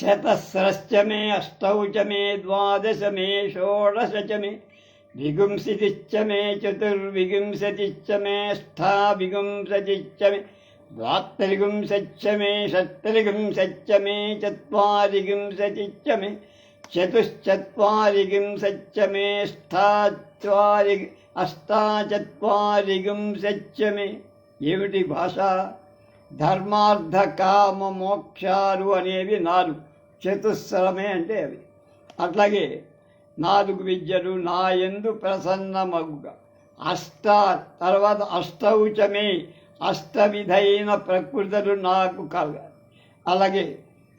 చతస్రశ్చ మే అష్టౌ చ మే ద్వాదశ మే షోడశ చ మే విగుంసితిశ్చ మే చతుర్విగుంసతిశ్చ మే ష్టావిగుంసతిశ్చ మే ద్వాత్రిగుంసచ్చ మే షట్త్రిగుంసచ్చ మే చత్వారిగుంసతిశ్చ మే చతుశ్చత్వారిగుంసచ్చ మే ష్టాచత్వారి అష్టాచత్వారిగుంసచ్చ మే ఏమిటి భాష? ధర్మార్థ కామ మోక్షాలు అనేవి నాలుగు. చతుస్థలమే అంటే అవి అట్లాగే నాలుగు విద్యలు నా ఎందు ప్రసన్నమగుగా. అష్ట తర్వాత అష్టౌచమే అష్టవిధైన ప్రకృతులు నాకు కలగ. అలాగే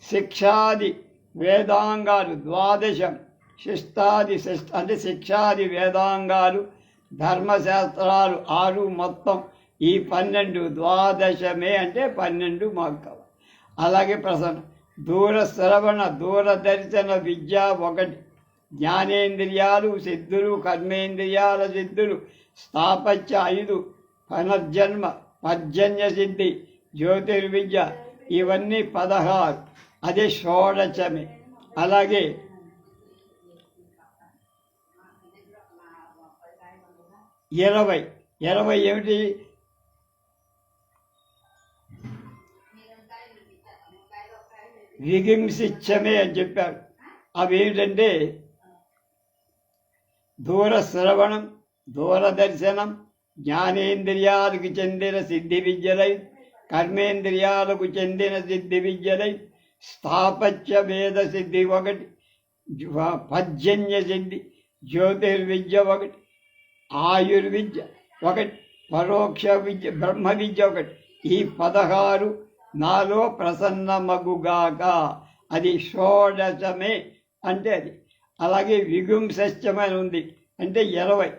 శిక్షాది వేదాంగాలు ద్వాదశం శిష్టాది శిష్ట అంటే శిక్షాది వేదాంగాలు ధర్మశాస్త్రాలు ఆరు మొత్తం ఈ పన్నెండు ద్వాదశమే అంటే పన్నెండు మాకు అలాగే ప్రసన్న దూర శ్రవణ దూరదర్శన విద్య ఒకటి. జ్ఞానేంద్రియాలు సిద్ధులు కర్మేంద్రియాల సిద్ధులు స్థాపత్య ఐదు పునర్జన్మ పర్జన్య సిద్ధి జ్యోతిర్విద్య ఇవన్నీ పదహారు. అది షోడచమి అలాగే ఇరవై. ఇరవై ఏమిటి? విగింసిచ్చమే అని చెప్పాడు అవి ఏంటంటే దూర శ్రవణం దూరదర్శనం జ్ఞానేంద్రియాలకు చెందిన సిద్ధి విద్యలై కర్మేంద్రియాలకు చెందిన సిద్ధి విద్యలై స్థాపత్య వేద సిద్ధి ఒకటి జ్వ- పర్జన్య సిద్ధి జ్యోతిర్విద్య ఒకటి ఆయుర్విద్య ఒకటి పరోక్ష విద్య బ్రహ్మ విద్య ఒకటి. ఈ పదహారు నాలో ప్రసన్నమగుగాక. అది షోడశమే అంటే అది అలాగే విగుంసత్యమని ఉంది. అంటే ఇరవై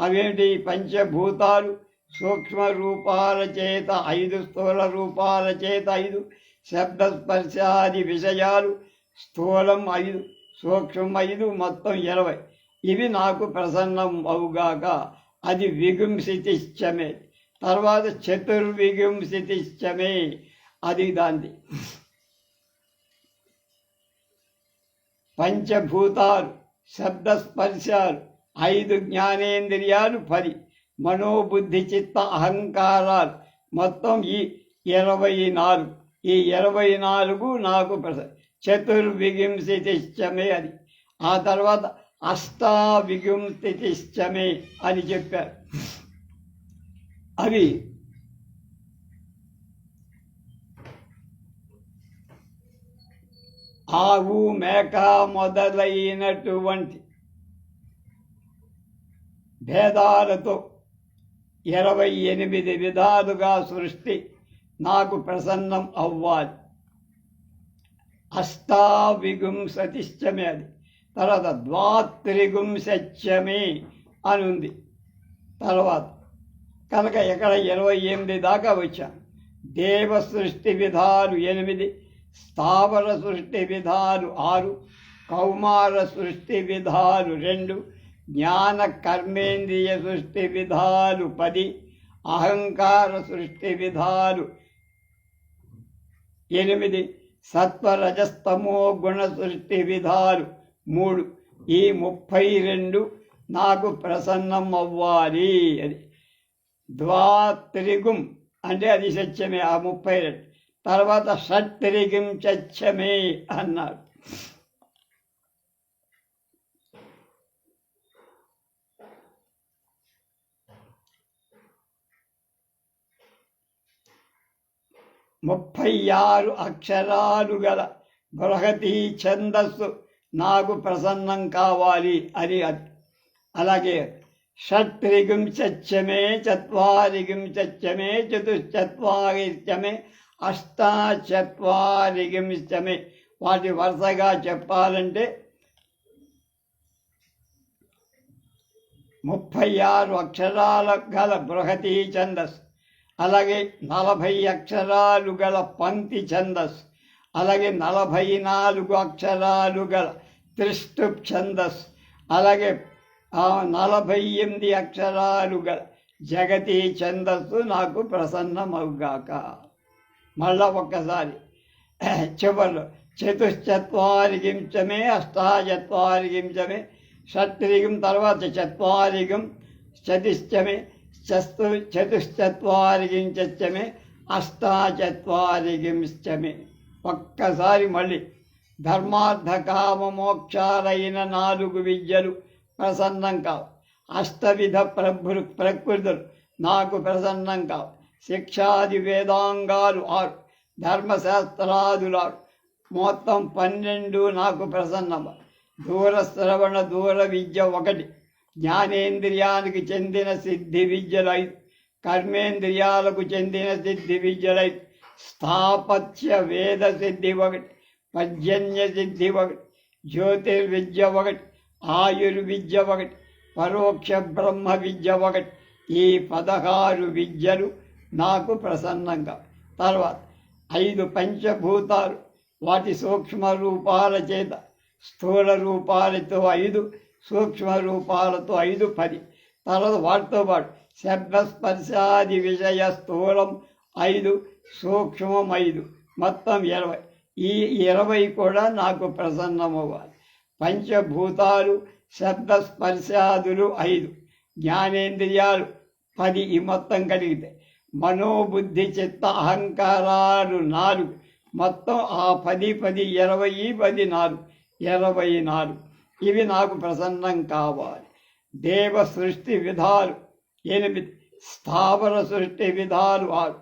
అవేంటి పంచభూతాలు. సూక్ష్మ రూపాల చేత ఐదు స్థూల రూపాల చేత ఐదు. శబ్దస్పర్శాది విషయాలు. స్థూలం ఐదు సూక్ష్మం ఐదు మొత్తం ఇరవై ఇవి నాకు ప్రసన్నం అవుగాక. అది విగుంసితిష్టమే తర్వాత చతుర్విగుంసితిష్టమే అది దాంది. పంచభూతాలు శబ్దస్పర్శాలు ఐదు జ్ఞానేంద్రియాలు పది. మనోబుద్ధి చిత్త అహంకారాలు. మొత్తం ఈ ఇరవై నాలుగు. ఈ ఇరవై నాలుగు నాకు ప్రస చతుర్విగింశతిష్టమే అది. ఆ తర్వాత అష్టావిగుంశతిష్టమే అని చెప్పారు. అవి ఆవు మేక మొదలైనటువంటి భేదాలతో ఇరవై ఎనిమిది విధాలుగా సృష్టి నాకు ప్రసన్నం అవ్వాలి. అష్టావిగుంసతిష్టమే అది. తర్వాత ద్వాత్రిగుంసత్యమే అని ఉంది. తర్వాత కనుక ఇక్కడ ఇరవై ఎనిమిది దాకా వచ్చాను. దేవ సృష్టి విధాలు ఎనిమిది స్థావర సృష్టి విధాలు ఆరు కౌమార సృష్టి విధాలు రెండు జ్ఞాన కర్మేంద్రియ సృష్టి విధాలు పది అహంకార సృష్టి విధాలు ఎనిమిది సత్వరజస్తమో గుణ సృష్టి విధాలు మూడు ఈ ముప్పై రెండు నాకు ప్రసన్నం అవ్వాలి అది ద్వాత్రిగుం అంటే అది సత్యమే ఆ ముప్పై రెండు. తర్వాత షట్త్రిగుం చచ్చమే అన్నారు ముప్పై ఆరు అక్షరాలు గల బృహతి ఛందస్సు నాకు ప్రసన్నం కావాలి అని అది అలాగే షట్త్రిగుం చచ్చమే చత్వారిగుం సత్యమే చతుశ్చత్వారిత్యమే అష్టాచత్వారిగమిష్టమే వాటి వరుసగా చెప్పాలంటే ముప్పై ఆరు అక్షరాల గల బృహతి ఛందస్ అలాగే నలభై అక్షరాలు గల పంక్తి ఛందస్ అలాగే నలభై నాలుగు అక్షరాలు గల త్రిష్టుప్ ఛందస్ అలాగే నలభై ఎనిమిది అక్షరాలు గల జగతి ఛందస్సు నాకు ప్రసన్నమవుగాక. మళ్ళా ఒక్కసారి చివరిలో చతుశ్చత్వారిగించమే అష్టాచత్వారిగించమే మే షట్రిగం తర్వాత చత్వారిగం చతుష్టమే చస్తు చతుశ్చత్వారిగించమే అష్టాచత్వారిగించమే ఒక్కసారి మళ్ళీ ధర్మార్థ కామ మోక్షాలైన నాలుగు విద్యలు ప్రసన్నం కావు. అష్టవిధ ప్రభు ప్రకృతులు నాకు ప్రసన్నం కావు. శిక్షాది వేదాంగాలు ఆరు. ధర్మశాస్త్రాదులు ఆరు మొత్తం పన్నెండు నాకు ప్రసన్నమ. దూర శ్రవణ దూర విద్య ఒకటి. జ్ఞానేంద్రియానికి చెందిన సిద్ధి విద్యలై కర్మేంద్రియాలకు చెందిన సిద్ధి విద్యలై స్థాపత్య వేద సిద్ధి ఒకటి. పర్జన్య సిద్ధి ఒకటి. జ్యోతిర్విద్య ఒకటి. ఆయుర్విద్య ఒకటి. పరోక్ష బ్రహ్మ విద్య ఒకటి. ఈ పదహారు విద్యలు నాకు ప్రసన్నంగా. తర్వాత ఐదు పంచభూతాలు వాటి సూక్ష్మ రూపాల చేత స్థూల రూపాలతో ఐదు సూక్ష్మ రూపాలతో ఐదు పది. తర్వాత వాటితో పాటు శబ్దస్పర్శాది విషయ స్థూలం ఐదు సూక్ష్మం ఐదు మొత్తం ఇరవై. ఈ ఇరవై కూడా నాకు ప్రసన్నమవ్వాలి. పంచభూతాలు శబ్దస్పర్శాదులు ఐదు. జ్ఞానేంద్రియాలు పది ఈ మొత్తం కలిగితే. మనోబుద్ధి చిత్త అహంకారాలు నాలుగు. మొత్తం ఆ పది పది ఇరవై పది నాలుగు. ఇరవై నాలుగు. ఇవి నాకు ప్రసన్నం కావాలి. దేవ సృష్టి విధాలు ఎనిమిది. స్థావర సృష్టి విధాలు ఆరు.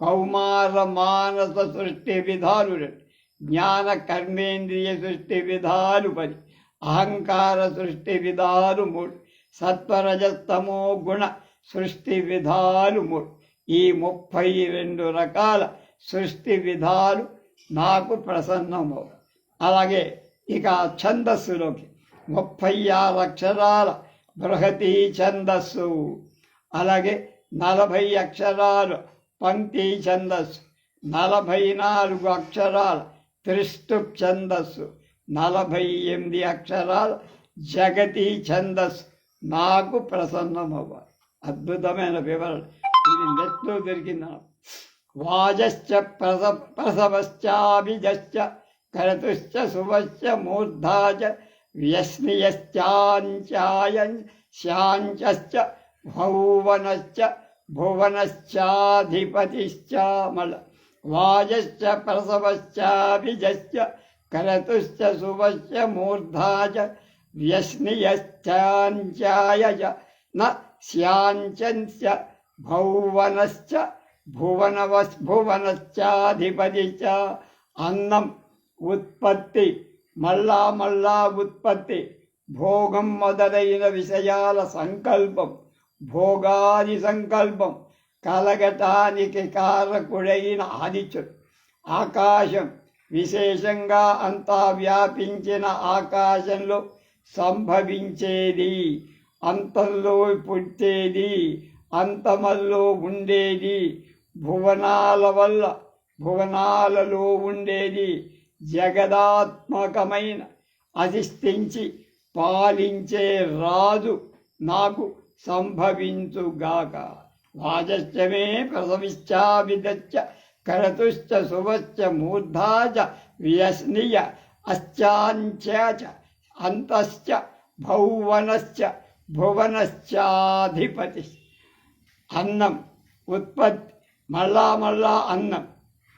కౌమార మానస సృష్టి విధాలు రెండు. జ్ఞాన కర్మేంద్రియ సృష్టి విధాలు పది. అహంకార సృష్టి విధాలు మూడు. సత్వరజస్తమో గుణ సృష్టి విధాలు మూడు. ఈ ముప్పై రెండు రకాల సృష్టి విధాలు నాకు ప్రసన్నము అలాగే ఇక ఛందస్సులోకి ముప్పై ఆరు అక్షరాల బృహతి ఛందస్సు అలాగే నలభై అక్షరాలు పంక్తి ఛందస్సు నలభై నాలుగు అక్షరాల త్రిష్టు ఛందస్సు నలభై ఎనిమిది అక్షరాలు జగతి ఛందస్సు నాకు ప్రసన్నమవ్వాలి అద్భుతమైన వివరణ. ఇది నెట్లో దొరికింది వాజశ్చ ప్రస ప్రసవశ్చాభిజశ్చ కరతుశ్చ శుభశ్చ మూర్ధాచ చ శాంచశ్చ భౌవనశ్చ భువనశ్చాధిపతిశ్చామల వాజశ్చ ప్రసవశ్చాభిజశ్చ కరతుశ్చ శుభశ్చ మూర్ధాచ చ వ్యస్నియశ్చాంచాయ న శాంచంచ భౌవనశ్చ భువనవస్ భువనశ్చాధిపతి చ. అన్నం ఉత్పత్తి మళ్ళా మళ్ళా ఉత్పత్తి భోగం మొదలైన విషయాల సంకల్పం భోగాది సంకల్పం కలగటానికి కారకుడైన ఆదిత్యుడు. ఆకాశం విశేషంగా అంతా వ్యాపించిన ఆకాశంలో సంభవించేది అంతంలో పుట్టేది అంతమల్లో ఉండేది. భువనాల వల్ల భువనాలలో ఉండేది జగదాత్మకమైన అధిష్ఠించి పాలించే రాజు నాకు సంభవించుగాక. రాజశ్చమే ప్రసవిశ్చావిదచ్చ కరతుశ్చ శుభశ్చ మూర్ధాచ వ్యస్నియ అశ్చాంచ అంతశ్చ భౌవనశ్చ భువనశ్చాధిపతి అన్నం ఉత్పత్తి మళ్ళా మళ్ళా అన్నం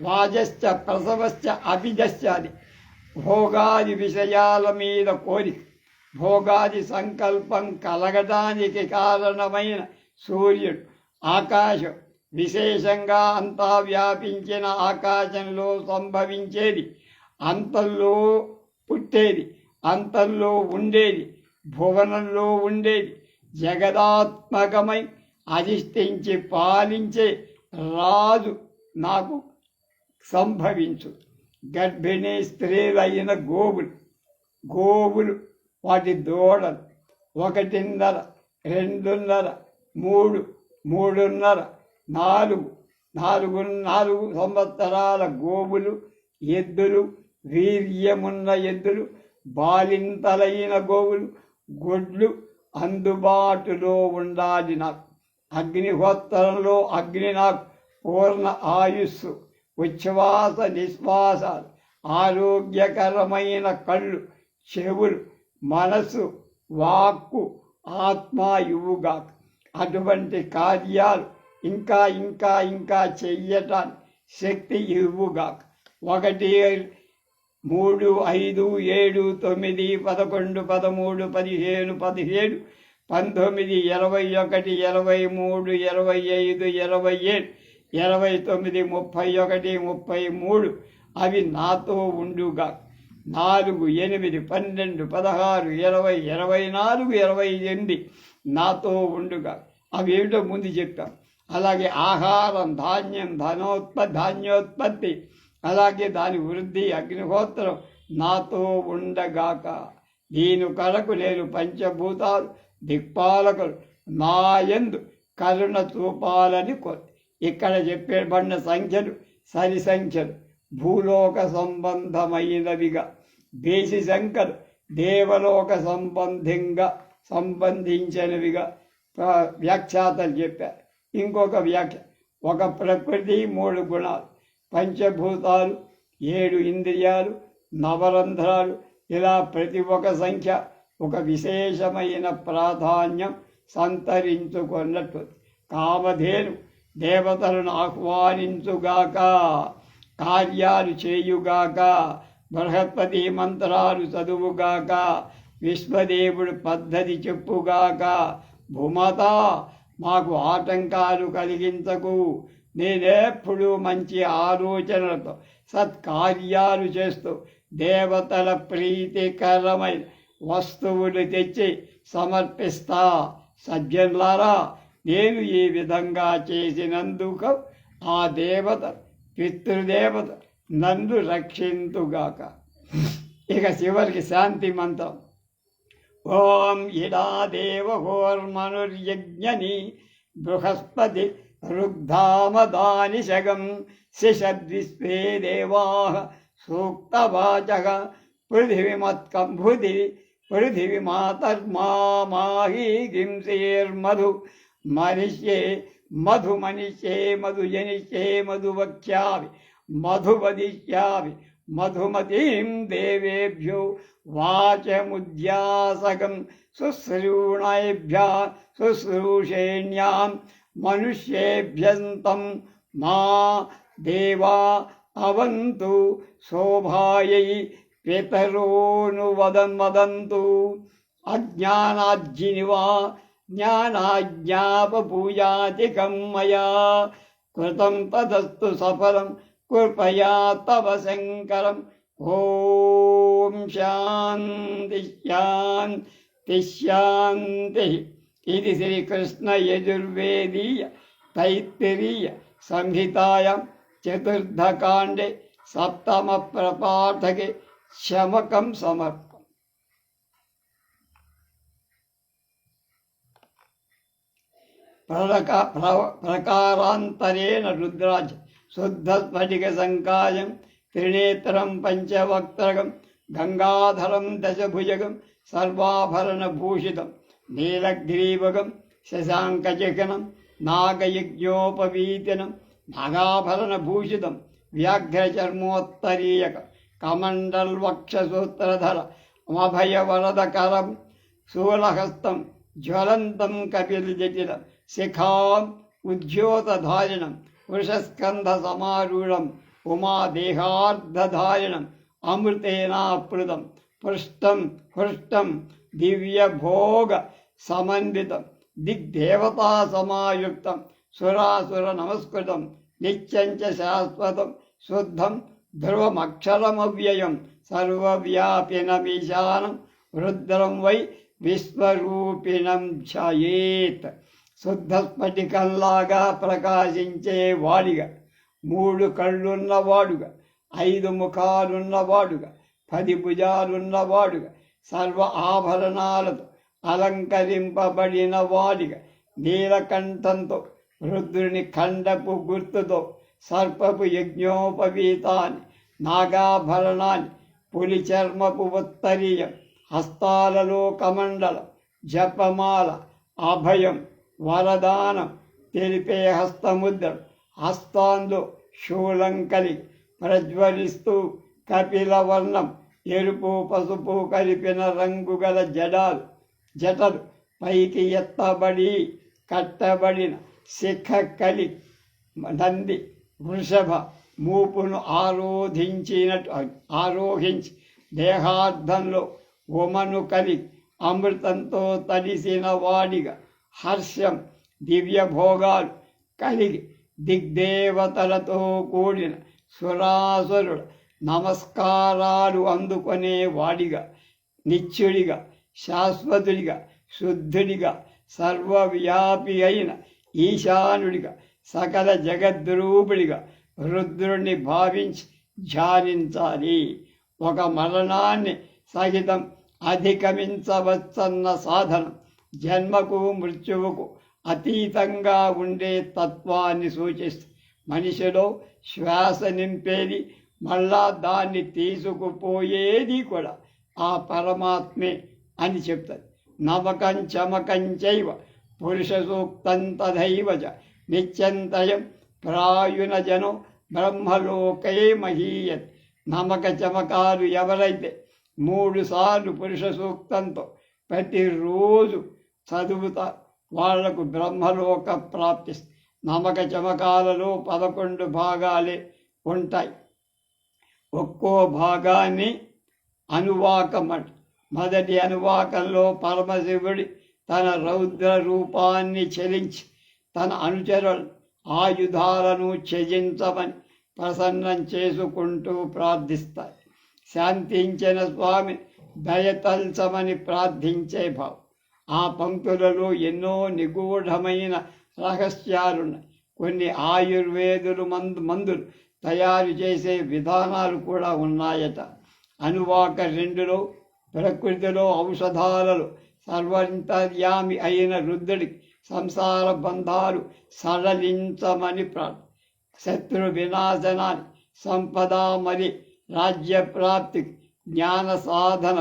వాజశ్చ ప్రసవశ్చ అభిజశ్చ అది భోగాది విషయాల మీద కోరిక భోగాది సంకల్పం కలగడానికి కారణమైన సూర్యుడు. ఆకాశం విశేషంగా అంతా వ్యాపించిన ఆకాశంలో సంభవించేది అంతల్లో పుట్టేది అంతల్లో ఉండేది భువనంలో ఉండేది జగదాత్మకమై అధిష్ఠించి పాలించే రాజు నాకు సంభవించు. గర్భిణీ స్త్రీలైన గోవులు గోవులు వాటి దూడలు ఒకటిన్నర రెండున్నర మూడు మూడున్నర నాలుగు నాలుగు నాలుగు సంవత్సరాల గోవులు ఎద్దులు వీర్యమున్న ఎద్దులు బాలింతలైన గోవులు గొడ్లు అందుబాటులో ఉండాలి నాకు. అగ్నిహోత్రంలో అగ్ని నాకు పూర్ణ ఆయుస్సు ఉచ్ఛ్వాస నిశ్వాసాలు ఆరోగ్యకరమైన కళ్ళు చెవులు మనసు వాక్కు ఆత్మ ఇవ్వుగాక. అటువంటి కార్యాలు ఇంకా ఇంకా ఇంకా చెయ్యటానికి శక్తి ఇవ్వుగా ఒకటి మూడు ఐదు ఏడు తొమ్మిది పదకొండు పదమూడు పదిహేను పదిహేడు పంతొమ్మిది ఇరవై ఒకటి ఇరవై మూడు ఇరవై ఐదు ఇరవై ఏడు ఇరవై తొమ్మిది ముప్పై ఒకటి ముప్పై మూడు. అవి నాతో ఉండుగా. నాలుగు ఎనిమిది పన్నెండు పదహారు ఇరవై ఇరవై నాలుగు ఇరవై ఎనిమిది నాతో ఉండుగా. అవి ఏమిటో ముందు చెప్పాం అలాగే ఆహారం ధాన్యం ధనోత్ప ధాన్యోత్పత్తి అలాగే దాని వృద్ధి అగ్నిహోత్రం నాతో ఉండగాక. దీని కొరకు నేను పంచభూతాలు దిక్పాలకులు నాయందు కరుణ చూపాలని కో ఇక్కడ చెప్పబడిన సంఖ్యలు సరి సంఖ్యలు భూలోక సంబంధమైనవిగా. దేశి సంఖ్యలు దేవలోక సంబంధంగా సంబంధించినవిగా వ్యాఖ్యాతలు చెప్పారు. ఇంకొక వ్యాఖ్య ఒక ప్రకృతి మూడు గుణాలు. పంచభూతాలు ఏడు ఇంద్రియాలు నవరంధ్రాలు ఇలా ప్రతి ఒక్క సంఖ్య ఒక విశేషమైన ప్రాధాన్యం సంతరించుకున్నట్టు కామధేను దేవతలను ఆహ్వానించుగాక కార్యాలు చేయుగాక బృహస్పతి మంత్రాలు చదువుగాక విశ్వదేవుడు పద్ధతి చెప్పుగాక భూమత మాకు ఆటంకాలు కలిగించకు. నేనెప్పుడూ మంచి ఆలోచనలతో సత్కార్యాలు చేస్తూ దేవతల ప్రీతికరమైన వస్తువులు తెచ్చి సమర్పిస్తా. సజ్జన్లారా నేను ఈ విధంగా చేసినందుకు ఆ దేవత పితృదేవత నన్ను రక్షింతుగాక. ఇక చివరికి శాంతి మంత్రం. ఓం ఇడా దేవహోర్మనుర్యజ్ఞని బృహస్పతి రుగ్ధామదాని శగం శిషద్విశ్వే దేవా సూక్తవాచక పృథివీమత్కంభుది पृथिवी मातर्मा माही गिंसेर्मधु मनिष्ये मधु मनिष्ये मधुजनिष्ये मधु वदिष्या मधुमती देवेभ्यो वाचमुद्यासकं, शुश्रूणेभ्यः, शुश्रूषेण्यां शुश्रूषेण्या मा देवा अवंतु शोभायै అవంతు శోభాయై పితరోను వదన్ వదంతు. అజ్ఞానాజ్జినివా జ్ఞానాజ్ఞాపూజాతికం మయా కృతం తదస్తు సఫలం కృపయా తవ శంకరం. ఓం శాంతి శాంతి శాంతి. ఇది శమకం సమర్పం ప్రక ప్రకారాంతరేణ రుద్రాజ శుద్ధస్ఫటిక సంకాయం త్రినేత్రం పంచవక్త్రగం గంగాధరం దశభుజగం సర్వాభరణ భూషితం నీలగ్రీవగం శశాంకచకనం నాగయజ్ఞోపవీతనం నాగాభరణ భూషితం వ్యాఘ్రచర్మోత్తరీయక కమండల్వక్షసూత్రధర అభయవరదకరం శూలహస్తం జ్వలంతం కపిలజటిలం శిఖాం ఉద్యోతధారిణం వృషస్కంధ సమారూఢం ఉమాదేహార్ధధారిణం అమృతేనాపృతం పృష్టం హృష్టం దివ్యభోగ సమన్వితం దిగ్దేవతా సమాయుక్తం సురాసుర నమస్కృతం నిత్యం శాశ్వతం శుద్ధం ధ్రువమక్షరమవ్యయం సర్వవ్యాపినమీశానం రుద్రం వై విశ్వరూపిణం ఛయేత్. శుద్ధస్ఫటికంలాగా ప్రకాశించే వాడిగా మూడు కళ్ళున్నవాడుగా ఐదు ముఖాలున్నవాడుగా పది భుజాలున్నవాడుగా సర్వ ఆభరణాలతో అలంకరింపబడిన వాడిగా నీలకంఠంతో రుద్రుని ఖండపు గుర్తుతో సర్పపు యజ్ఞోపవీతాన్ని నాగాభరణాన్ని పులి చర్మపు ఉత్తరీయం హస్తాలలో కమండలం జపమాల అభయం వరదానం తెలిపే హస్తముద్రం హస్తాంలో శూలం కలిగి ప్రజ్వలిస్తూ కపిలవర్ణం ఎరుపు పసుపు కలిపిన రంగు గల జడాలు జటలు పైకి ఎత్తబడి కట్టబడిన శిఖ కలి నంది వృషభ మూపును ఆరోధించినట్టు ఆరోహించి దేహార్థంలో ఉమను కలి అమృతంతో తడిసిన వాడిగా హర్షం దివ్య భోగాలు కలిగి దిగ్దేవతలతో కూడిన సురాసురుడు నమస్కారాలు అందుకునే వాడిగా నిత్యుడిగా శాశ్వతుడిగా శుద్ధుడిగా సర్వవ్యాపి అయిన ఈశానుడిగా సకల జగద్రూపుడిగా రుద్రుణ్ణి భావించి ధ్యానించాలి. ఒక మరణాన్ని సహితం అధిగమించవచ్చన్న సాధనం జన్మకు మృత్యువుకు అతీతంగా ఉండే తత్వాన్ని సూచిస్తుంది. మనిషిలో శ్వాస నింపేది మళ్ళా దాన్ని తీసుకుపోయేది కూడా ఆ పరమాత్మే అని చెప్తారు నమకం చమకం చైవ పురుష సూక్తం తథైవ నిత్యంతయం ప్రాయున జనం బ్రహ్మలోకే మహీయత్. నమక చమకాలు ఎవరైతే మూడు సార్లు పురుష సూక్తంతో ప్రతిరోజు చదువుతా వాళ్ళకు బ్రహ్మలోక ప్రాప్తి. నమక చమకాలలో పదకొండు భాగాలే ఉంటాయి. ఒక్కో భాగాన్ని అనువాకం మొదటి అనువాకంలో పరమశివుడి తన రౌద్ర రూపాన్ని చెలించి తన అనుచరులు ఆయుధాలను త్యజించమని ప్రసన్నం చేసుకుంటూ ప్రార్థిస్తాయి. శాంతించిన స్వామి దయతల్చమని ప్రార్థించే భావం. ఆ పంక్తులలో ఎన్నో నిగూఢమైన రహస్యాలున్నాయి. కొన్ని ఆయుర్వేదులు మందు మందులు తయారు చేసే విధానాలు కూడా ఉన్నాయట. అనువాక రెండులో ప్రకృతిలో ఔషధాలలో సర్వంతర్యామి అయిన రుద్రుడికి సంసార బంధాలు సడలించమని ప్రార్థన శత్రు వినాశనాన్ని సంపద మరి రాజ్య ప్రాప్తి జ్ఞాన సాధన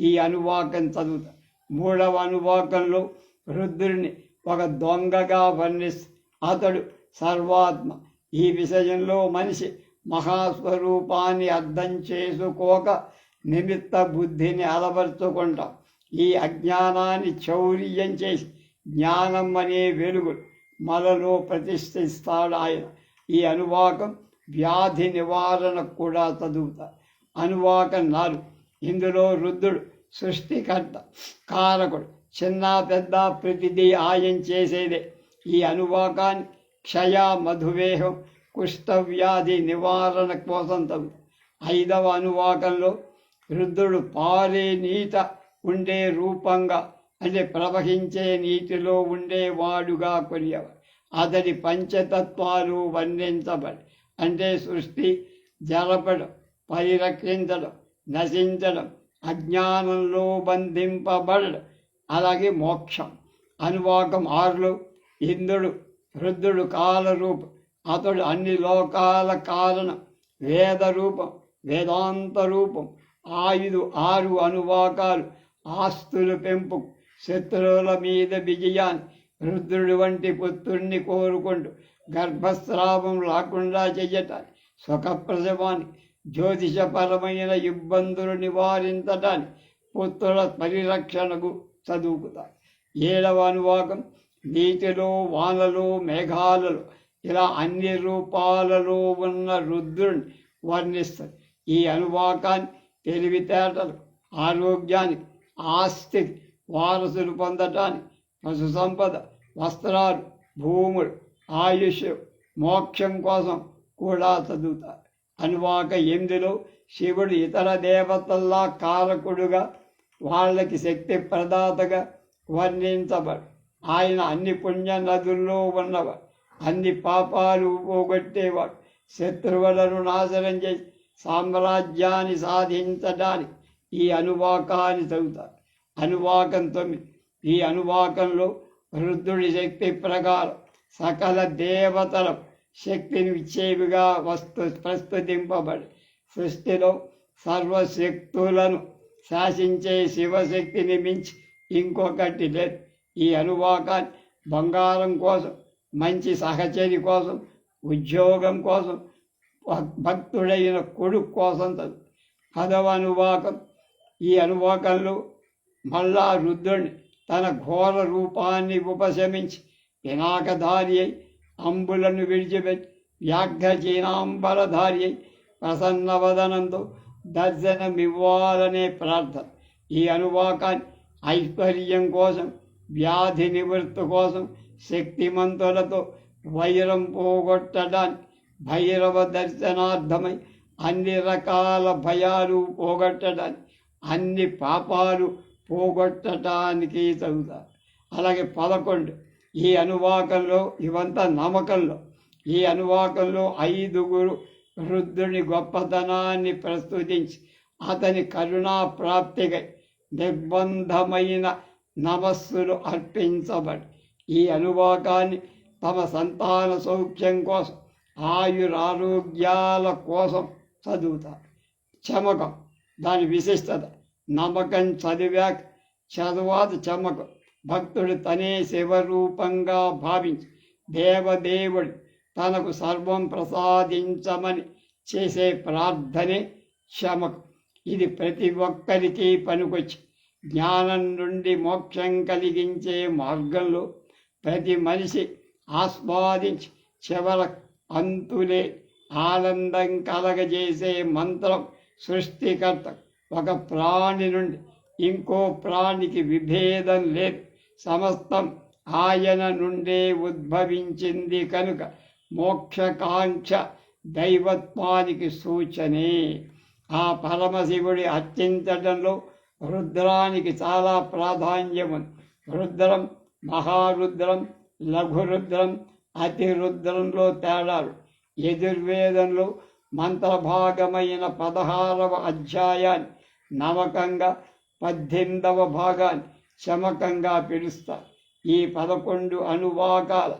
ఈ అనువాకం చదువుతా. మూడవ అనువాకంలో రుద్రుని ఒక దొంగగా వర్ణిస్తూ అతడు సర్వాత్మ. ఈ విషయంలో మనిషి మహాస్వరూపాన్ని అర్థం చేసుకోక నిమిత్త బుద్ధిని అలవర్చుకుంటాం. ఈ అజ్ఞానాన్ని చౌర్యం చేసి జ్ఞానం అనే వెలుగు మనలో ప్రతిష్ఠిస్తాడు ఆయన. ఈ అనువాకం వ్యాధి నివారణకు కూడా చదువుతారు అనువాకం నాలుగు ఇందులో రుద్రుడు సృష్టికర్త కారకుడు చిన్న పెద్ద ప్రతిదీ ఆయన చేసేదే. ఈ అనువాకాన్ని క్షయ మధువేహం కుష్ఠవ్యాధి నివారణ కోసం తగు ఐదవ అనువాకంలో రుద్రుడు పారే నీట ఉండే రూపంగా అంటే ప్రవహించే నీటిలో ఉండేవాడుగా కొనియవాడు అతడి పంచతత్వాలు వర్ణించబడి. అంటే సృష్టి జరపడం పరిరక్షించడం నశించడం అజ్ఞానంలో బంధింపబడడం. అలాగే మోక్షం అనువాకం ఆరులు ఇంద్రుడు వృద్ధుడు కాలరూపం అతడు అన్ని లోకాల కారణం వేద రూపం వేదాంత రూపం ఆయుధు ఆరు అనువాకాలు ఆస్తులు పెంపు శత్రువుల మీద విజయాన్ని రుద్రుడి వంటి పుత్రుణ్ణి కోరుకుంటూ గర్భస్రావం రాకుండా చెయ్యటాన్ని సుఖప్రసవాన్ని జ్యోతిషపరమైన ఇబ్బందులు నివారించటాన్ని పుత్రుల పరిరక్షణకు చదువుకుతాయి ఏడవ అనువాకం నీటిలో వానలో మేఘాలలో ఇలా అన్ని రూపాలలో ఉన్న రుద్రుని వర్ణిస్తారు. ఈ అనువాకాన్ని తెలివితేటలు ఆరోగ్యానికి ఆస్తికి వారసులు పొందటానికి పశు సంపద వస్త్రాలు భూములు ఆయుష్ మోక్షం కోసం కూడా చదువుతారు. అనువాక ఎనిమిదిలో శివుడు ఇతర దేవతల్లా కారకుడుగా వాళ్ళకి శక్తి ప్రదాతగా వర్ణించబడు. ఆయన అన్ని పుణ్య నదుల్లో ఉన్నవాడు. అన్ని పాపాలు పోగొట్టేవాడు. శత్రువులను నాశనం చేసి సామ్రాజ్యాన్ని సాధించడానికి ఈ అనువాకాన్ని చదువుతారు. అనువాకం తొమ్మిది ఈ అనువాకంలో రుద్రుడి శక్తి ప్రకారం సకల దేవతల శక్తిని ఇచ్చేవిగా వస్తు ప్రస్తుతింపబడి సృష్టిలో సర్వశక్తులను శాసించే శివశక్తిని మించి ఇంకొకటి లేదు. ఈ అనువాకాన్ని బంగారం కోసం మంచి సహచరి కోసం ఉద్యోగం కోసం భక్తుడైన కొడుకు కోసం పదవ అనువాకం. ఈ అనువాకంలో మళ్ళా రుద్రుని తన ఘోర రూపాన్ని ఉపశమించి పినాకధారి అయి అంబులను విడిచిపెట్టి వ్యాఘ్రచీనాంబరధారి అయి ప్రసన్నవదనంతో దర్శనమివ్వాలనే ప్రార్థన. ఈ అనువాకాన్ని ఐశ్వర్యం కోసం వ్యాధి నివృత్తి కోసం శక్తిమంతులతో వైరం పోగొట్టడానికి భైరవ దర్శనార్థమై అన్ని రకాల భయాలు పోగొట్టడానికి అన్ని పాపాలు పోగొట్టడానికి చదువుతారు అలాగే పదకొండు. ఈ అనువాకంలో ఇవంతా నమ్మకంలో. ఈ అనువాకంలో ఐదుగురు వృద్ధుని గొప్పతనాన్ని ప్రస్తుతించి అతని కరుణా ప్రాప్తికై నిర్బంధమైన నమస్సులు అర్పించబడి ఈ అనువాకాన్ని తమ సంతాన సౌఖ్యం కోసం ఆయురారోగ్యాల కోసం చదువుతారు. చమకం దాని విశిష్టత. నమ్మకం చదివా చదువాత చమకు. భక్తుడు తనే శివరూపంగా భావించి. దేవదేవుడు తనకు సర్వం ప్రసాదించమని చేసే ప్రార్థనే క్షమకు. ఇది ప్రతి ఒక్కరికి పనికొచ్చి. జ్ఞానం నుండి మోక్షం కలిగించే మార్గంలో ప్రతి మనిషి ఆస్వాదించి చివర అంతులే ఆనందం కలగజేసే మంత్రం సృష్టికర్త ఒక ప్రాణి నుండి ఇంకో ప్రాణికి విభేదం లేదు. సమస్తం ఆయన నుండే ఉద్భవించింది కనుక మోక్షకాంక్ష దైవత్వానికి సూచనే. ఆ పరమశివుడి అత్యంతటంలో రుద్రానికి చాలా ప్రాధాన్యం ఉంది రుద్రం మహారుద్రం లఘురుద్రం అతిరుద్రంలో తేడాలు. యజుర్వేదంలో మంత్రభాగమైన పదహారవ అధ్యాయాన్ని నవకంగా పద్దెనిమిదవ భాగాన్ని శమకంగా పిలుస్తారు ఈ పదకొండు అనువాకాల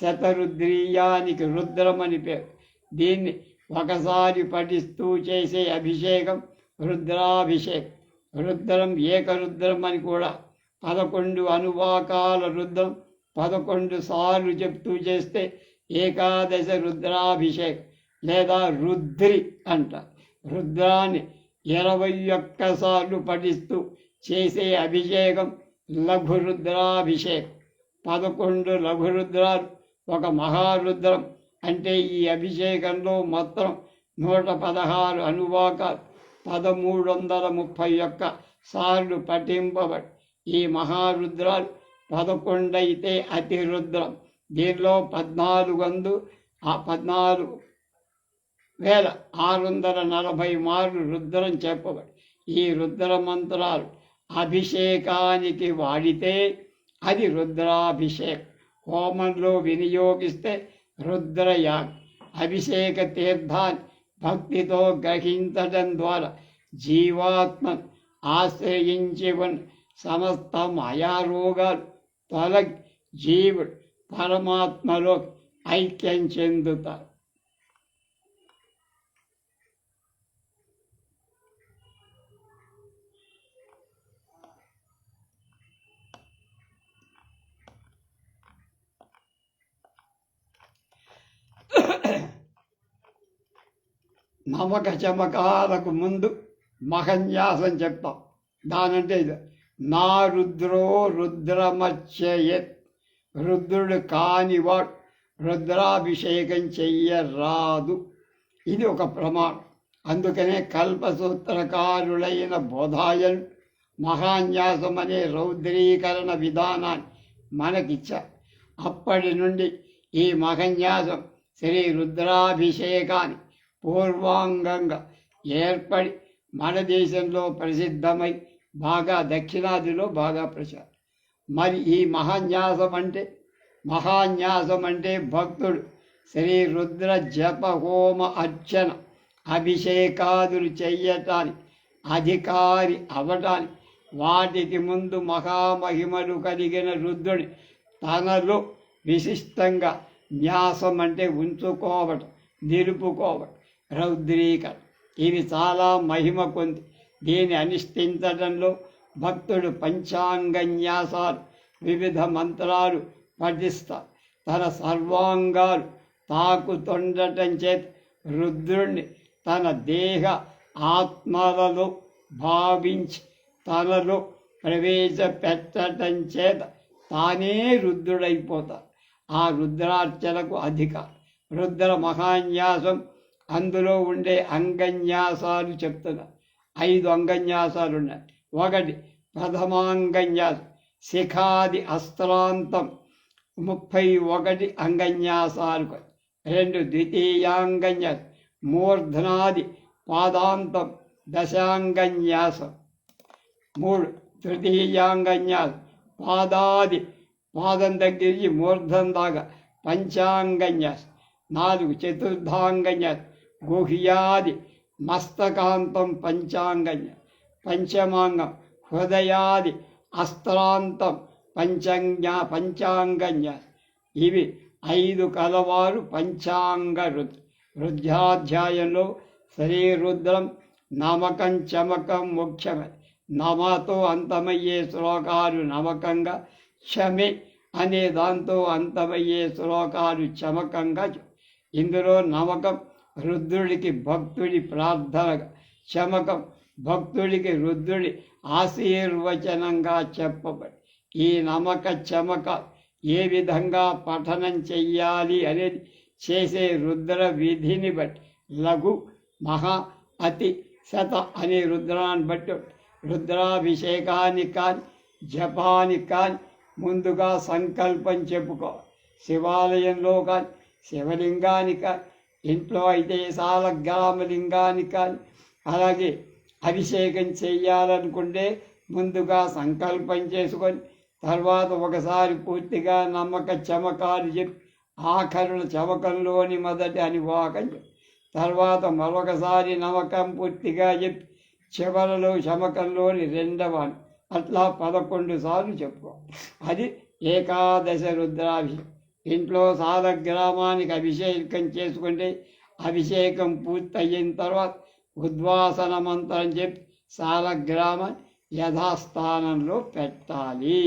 శతరుద్రీయానికి రుద్రమని పేరు. దీన్ని ఒకసారి పఠిస్తూ చేసే అభిషేకం రుద్రాభిషేకం. రుద్రం ఏకరుద్రం అని కూడా పదకొండు అనువాకాల రుద్రం పదకొండు సార్లు చెప్తూ చేస్తే ఏకాదశ రుద్రాభిషేకం లేదా రుద్రి అంట. రుద్రాన్ని ఇరవై ఒక్కసార్లు పఠిస్తూ చేసే అభిషేకం లఘురుద్రాభిషేకం. పదకొండు లఘురుద్రాలు ఒక మహారుద్రం అంటే ఈ అభిషేకంలో మొత్తం నూట పదహారు అనువాకాలు పదమూడు వందల ముప్పై ఒక్క సార్లు పఠింపబడి ఈ మహారుద్రాలు పదకొండైతే అతిరుద్రం. దీనిలో పద్నాలుగు వందు ఆ పద్నాలుగు వేల ఆరు వందల నలభై మార్లు రుద్రం చెప్పబడి ఈ రుద్ర మంత్రాలు అభిషేకానికి వాడితే అది రుద్రాభిషేకం. హోమంలో వినియోగిస్తే రుద్రయాగ్. అభిషేక తీర్థాన్ని భక్తితో గ్రహించడం ద్వారా జీవాత్మ ఆశ్రయించి ఉన్న సమస్త మాయారోగాలు తొలగి జీవుడు పరమాత్మలో ఐక్యం చెందుతారు. నమక చమకాలకు ముందు మహన్యాసం చెప్తాం. దానంటే ఇది. నా రుద్రో రుద్రమచ్చయత్ రుద్రుడు కానివాడు రుద్రాభిషేకం చెయ్యరాదు. ఇది ఒక ప్రమాణం. అందుకనే కల్పసూత్రకారులైన బోధాయన్ మహాన్యాసం అనే రౌద్రీకరణ విధానాన్ని మనకిచ్చారు. అప్పటి నుండి ఈ మహన్యాసం శ్రీ రుద్రాభిషేకాన్ని పూర్వాంగంగా ఏర్పడి మన దేశంలో ప్రసిద్ధమై బాగా దక్షిణాదిలో బాగా ప్రచారం. మరి ఈ మహాన్యాసం అంటే మహాన్యాసం అంటే భక్తుడు శ్రీ రుద్ర జప హోమ అర్చన అభిషేకాదులు చెయ్యటానికి అధికారి అవటానికి వాటికి ముందు మహామహిమలు కలిగిన రుద్రుని తనలో విశిష్టంగా న్యాసం అంటే ఉంచుకోవటం నిలుపుకోవటం రౌద్రీకరణ. ఇవి చాలా మహిమ కొంది దీని అనుష్ఠించడంలో భక్తుడు పంచాంగన్యాసాలు వివిధ మంత్రాలు పఠిస్తారు. తన సర్వాంగాలు తాకుతుండటం చేత రుద్రుణ్ణి తన దేహ ఆత్మలలో భావించి తనలో ప్రవేశపెట్టడం చేత తానే రుద్రుడైపోతాడు. ఆ రుద్రార్చనకు అధికారం. రుద్ర మహాన్యాసం అందులో ఉండే అంగన్యాసాలు చెప్తున్నా. ఐదు అంగన్యాసాలు ఉన్నాయి ఒకటి ప్రథమాంగన్యాసం. శిఖాది అస్త్రాంతం. ముప్పై ఒకటి అంగన్యాసాలు రెండు ద్వితీయాంగన్యాసం. మూర్ధనాది పాదాంతం. దశాంగన్యాసం. మూడు తృతీయాంగన్యాసం. పాదాది పాదం దగ్గరికి మూర్ధం దాకా పంచాంగన్యాసం. నాలుగు చతుర్థాంగన్యాసం గుహ్యాది మస్తకాంతం పంచాంగన్య పంచమాంగం. హృదయాది అస్త్రాంతం పంచజ్ఞా పంచాంగన్య ఇవి ఐదు కలవారు పంచాంగ రుద్ రుద్రాధ్యాయంలో శ్రీరుద్రం నమకం చమకం ముఖ్యమే. నమతో అంతమయ్యే శ్లోకాలు నమకంగా క్షమి అనే దాంతో అంతమయ్యే శ్లోకాలు చమకంగా ఇందులో నమకం రుద్రుడికి భక్తుడి ప్రార్థనగా చమకం భక్తుడికి రుద్రుడి ఆశీర్వచనంగా చెప్పబడి ఈ నమక చమక ఏ విధంగా పఠనం చెయ్యాలి అనేది చేసే రుద్ర విధిని బట్టి లఘు మహా అతి శత అనే రుద్రాన్ని బట్టి రుద్రాభిషేకానికి కానీ జపానికి కానీ ముందుగా సంకల్పం చెప్పుకో. శివాలయంలో కానీ శివలింగానికి కానీ ఇంట్లో అయితే సాలగ్రామలింగానికి కానీ అలాగే అభిషేకం చేయాలనుకుంటే ముందుగా సంకల్పం చేసుకొని తర్వాత ఒకసారి పూర్తిగా నమ్మక చమకాలు చెప్పి ఆఖరుల చమకంలోని మొదటి అనివాకం తర్వాత మరొకసారి నమ్మకం పూర్తిగా చెప్పి చివరలో చమకంలోని రెండవ అట్లా పదకొండు సార్లు చెప్పుకో అది ఏకాదశ రుద్రాభిషేకం ఇంట్లో సాలగ్రామానికి అభిషేకం చేసుకుంటే అభిషేకం పూర్తయిన తర్వాత ఉద్వాసన మంత్రం చెప్పి సాలగ్రామ యథాస్థానంలో పెట్టాలి.